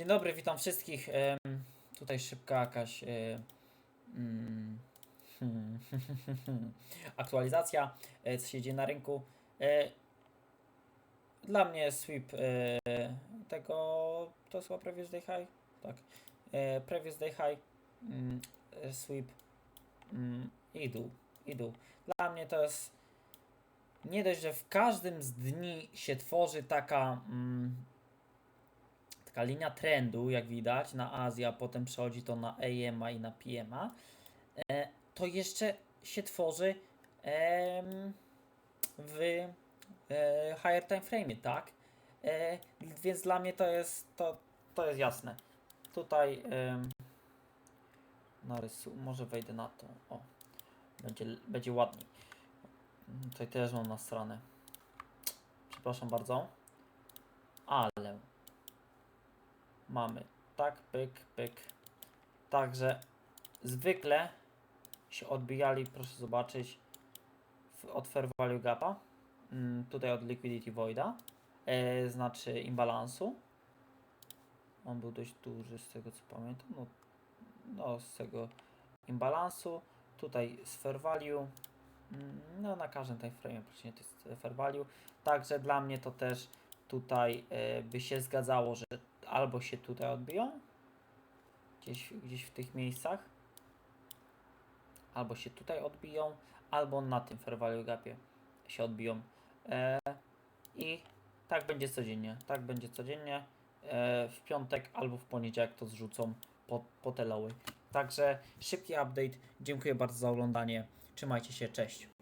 Dzień dobry, witam wszystkich. Tutaj szybka jakaś e, mm, hmm, aktualizacja, e, co się dzieje na rynku. E, dla mnie sweep tego, to jest chyba previous day high? Tak. Previous day high, mm, sweep mm, i dół, i dół. Dla mnie to jest nie dość, że w każdym z dni się tworzy taka taka linia trendu, jak widać, na Azję, a potem przechodzi to na AM-a i na PM-a, e, to jeszcze się tworzy w e, higher time frame, tak? E, więc dla mnie to jest to, to jest jasne. Tutaj em, narysu, może wejdę na to. O, będzie, będzie ładniej. Tutaj też mam na stronę. Przepraszam bardzo. Ale mamy tak, pyk, pyk. Także zwykle się odbijali, proszę zobaczyć, od Fair Value Gapa, mm, tutaj od Liquidity Voida, e, znaczy imbalansu. On był dość duży z tego co pamiętam, no, no z tego imbalansu. Tutaj z Fair Value, mm, no na każdym time frame praktycznie to jest Fair Value. Także dla mnie to też tutaj e, by się zgadzało, że albo się tutaj odbiją, gdzieś, gdzieś w tych miejscach, albo się tutaj odbiją, albo na tym fair value gapie się odbiją. E, I tak będzie codziennie, tak będzie codziennie. E, w piątek albo w poniedziałek to zrzucą po, po te. Także szybki update. Dziękuję bardzo za oglądanie. Trzymajcie się, cześć.